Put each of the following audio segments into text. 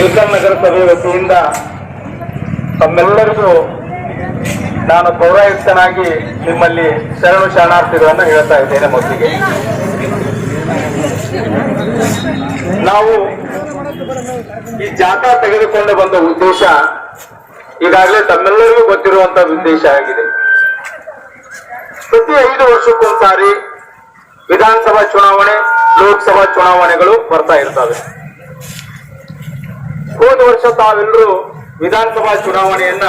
ಇಲ್ಕಲ್ ನಗರಸಭೆ ವತಿಯಿಂದ ತಮ್ಮೆಲ್ಲರಿಗೂ ನಾನು ಪೌರಾಯುಕ್ತನಾಗಿ ನಿಮ್ಮಲ್ಲಿ ಶರಣು ಶರಣಾರ್ಥಿಗಳನ್ನು ಹೇಳ್ತಾ ಇದ್ದೇನೆ ಮೊದಲಿಗೆ ನಾವು ಈ ಜಾಥಾ ತೆಗೆದುಕೊಂಡು ಬಂದ ಉದ್ದೇಶ ಈಗಾಗಲೇ ತಮ್ಮೆಲ್ಲರಿಗೂ ಗೊತ್ತಿರುವಂತ ಉದ್ದೇಶ ಆಗಿದೆ. ಪ್ರತಿ ಐದು ವರ್ಷಕ್ಕೊಂದ್ಸಾರಿ ವಿಧಾನಸಭಾ ಚುನಾವಣೆ, ಲೋಕಸಭಾ ಚುನಾವಣೆಗಳು ಬರ್ತಾ ಇರ್ತವೆ. ಹೋದ ವರ್ಷ ತಾವೆಲ್ಲರೂ ವಿಧಾನಸಭಾ ಚುನಾವಣೆಯನ್ನ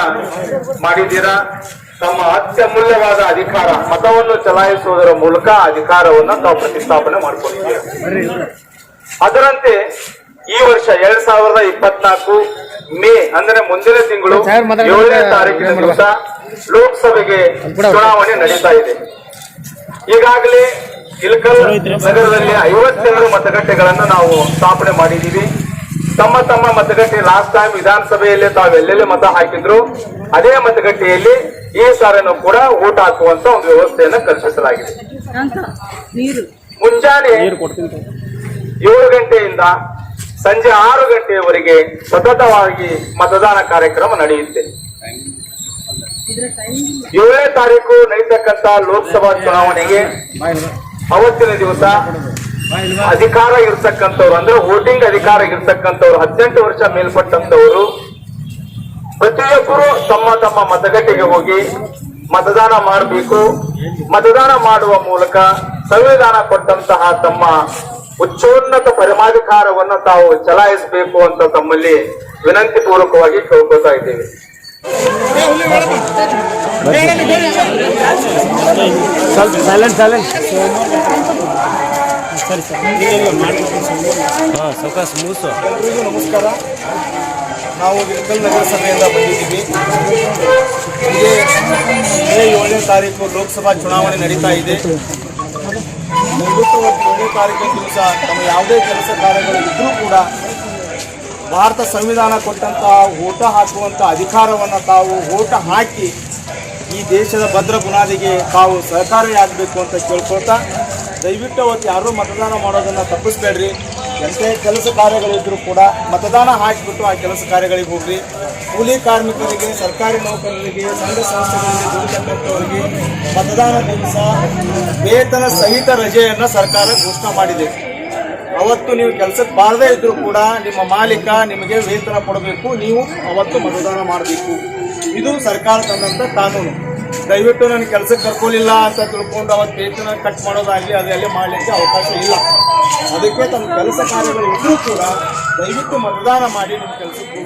ಮಾಡಿದ್ದೀರಾ? ತಮ್ಮ ಅತ್ಯಮೂಲ್ಯವಾದ ಅಧಿಕಾರ ಮತವನ್ನು ಚಲಾಯಿಸುವುದರ ಮೂಲಕ ಅಧಿಕಾರವನ್ನ ತಾವು ಪ್ರತಿಷ್ಠಾಪನೆ ಮಾಡಿಕೊಂಡಿದ್ದೀರಾ? ಅದರಂತೆ ಈ ವರ್ಷ ಎರಡ್ ಸಾವಿರದ ಇಪ್ಪತ್ನಾಲ್ಕು ಮೇ ಅಂದ್ರೆ ಮುಂದಿನ ತಿಂಗಳು ಏಳನೇ ತಾರೀಕಿನ ದಿವಸ ಲೋಕಸಭೆಗೆ ಚುನಾವಣೆ ನಡೀತಾ ಇದೆ. ಈಗಾಗಲೇ ಇಲ್ಕಲ್ ನಗರದಲ್ಲಿ ಐವತ್ತೆರಡು ಮತಗಟ್ಟೆಗಳನ್ನು ನಾವು ಸ್ಥಾಪನೆ ಮಾಡಿದ್ದೀವಿ. ತಮ್ಮ ತಮ್ಮ ಮತಗಟ್ಟೆ ಲಾಸ್ಟ್ ಟೈಮ್ ವಿಧಾನಸಭೆಯಲ್ಲಿ ತಾವು ಎಲ್ಲೆಲ್ಲಿ ಮತ ಹಾಕಿದ್ರು ಅದೇ ಮತಗಟ್ಟೆಯಲ್ಲಿ ಈ ಸಾರನ್ನು ಕೂಡ ಓಟ್ ಹಾಕುವಂತ ಒಂದು ವ್ಯವಸ್ಥೆಯನ್ನು ಕಲ್ಪಿಸಲಾಗಿದೆ. ಅಂತ ನೀರು. ಮುಂಜಾನೆ ಏಳು ಗಂಟೆಯಿಂದ ಸಂಜೆ ಆರು ಗಂಟೆಯವರೆಗೆ ಸತತವಾಗಿ ಮತದಾನ ಕಾರ್ಯಕ್ರಮ ನಡೆಯುತ್ತೆ. ಏಳನೇ ತಾರೀಕು ನಡೀತಕ್ಕಂತ ಲೋಕಸಭಾ ಚುನಾವಣೆಗೆ ಅವತ್ತಿನ ದಿವಸ ಅಧಿಕಾರ ಇರ್ತಕ್ಕಂಥವ್ರು ಅಂದ್ರೆ ವೋಟಿಂಗ್ ಅಧಿಕಾರ ಇರ್ತಕ್ಕಂಥವ್ರು ಹದಿನೆಂಟು ವರ್ಷ ಮೇಲ್ಪಟ್ಟಂತವರು ಪ್ರತಿಯೊಬ್ಬರು ತಮ್ಮ ತಮ್ಮ ಮತಗಟ್ಟೆಗೆ ಹೋಗಿ ಮತದಾನ ಮಾಡಬೇಕು. ಮತದಾನ ಮಾಡುವ ಮೂಲಕ ಸಂವಿಧಾನ ಕೊಟ್ಟಂತಹ ತಮ್ಮ ಉಚ್ಚೋನ್ನತ ಪರಮಾಧಿಕಾರವನ್ನು ತಾವು ಚಲಾಯಿಸಬೇಕು ಅಂತ ತಮ್ಮಲ್ಲಿ ವಿನಂತಿ ಪೂರ್ವಕವಾಗಿ ಕೇಳ್ಕೊತಾ ಇದ್ದೇವೆ. ಸ್ವಲ್ಪ ಸೈಲೆಂಟ್ ಸೈಲೆಂಟ್ ಹಾಂ ಸ್ವಲ್ಪ ಮುಗಿಸು ನಮಸ್ಕಾರ. ನಾವು ವಿಕಲ್ ನಗರಸಭೆಯಿಂದ ಬಂದಿದ್ದೀವಿ. ಮೇ ಏಳನೇ ತಾರೀಕು ಲೋಕಸಭಾ ಚುನಾವಣೆ ನಡೀತಾ ಇದೆ. ಏಳನೇ ತಾರೀಕು ದಿವಸ ನಮ್ಮ ಯಾವುದೇ ಕೆಲಸ ಕಾರ್ಯಗಳು ಇದ್ದರೂ ಕೂಡ ಭಾರತ ಸಂವಿಧಾನ ಕೊಟ್ಟಂತಹ ಓಟ ಹಾಕುವಂಥ ಅಧಿಕಾರವನ್ನು ತಾವು ಓಟ ಹಾಕಿ ಈ ದೇಶದ ಭದ್ರ ಬುನಾದಿಗೆ ತಾವು ಸಹಕಾರಿಯಾಗಬೇಕು ಅಂತ ಕೇಳ್ಕೊಳ್ತಾ ದಯವಿಟ್ಟು ಅವತ್ತು ಯಾರೂ ಮತದಾನ ಮಾಡೋದನ್ನು ತಪ್ಪಿಸ್ಬೇಡ್ರಿ. ಎಂತೆ ಕೆಲಸ ಕಾರ್ಯಗಳಿದ್ದರೂ ಕೂಡ ಮತದಾನ ಹಾಕಿಬಿಟ್ಟು ಆ ಕೆಲಸ ಕಾರ್ಯಗಳಿಗೆ ಹೋಗ್ರಿ. ಕೂಲಿ ಕಾರ್ಮಿಕರಿಗೆ, ಸರ್ಕಾರಿ ನೌಕರರಿಗೆ, ಸಂಘ ಸಂಸ್ಥೆಗಳಿಗೆ ದುಡಿತಕ್ಕಂಥವರಿಗೆ ಮತದಾನ ದಿವಸ ವೇತನ ಸಹಿತ ರಜೆಯನ್ನು ಸರ್ಕಾರ ಘೋಷಣೆ ಮಾಡಿದೆ. ಅವತ್ತು ನೀವು ಕೆಲಸಕ್ಕೆ ಬಾರದೇ ಇದ್ರೂ ಕೂಡ ನಿಮ್ಮ ಮಾಲೀಕ ನಿಮಗೆ ವೇತನ ಕೊಡಬೇಕು. ನೀವು ಅವತ್ತು ಮತದಾನ ಮಾಡಬೇಕು. ಇದು ಸರ್ಕಾರ ತಂದಂಥ ಕಾನೂನು. ದಯವಿಟ್ಟು ನನ್ನ ಕೆಲಸಕ್ಕೆ ಕರ್ಕೊಳ್ಳಿಲ್ಲ ಅಂತ ತಿಳ್ಕೊಂಡು ಅವತ್ತು ವೇತನ ಕಟ್ ಮಾಡೋದಾಗಲಿ ಅದೆಲ್ಲ ಮಾಡಲಿಕ್ಕೆ ಅವಕಾಶ ಇಲ್ಲ. ಅದಕ್ಕೆ ತಮ್ಮ ಕೆಲಸ ಕಾರ್ಯಗಳು ಇದ್ದರೂ ಕೂಡ ದಯವಿಟ್ಟು ಮತದಾನ ಮಾಡಿ ನಿಮ್ಮ ಕೆಲಸಕ್ಕೆ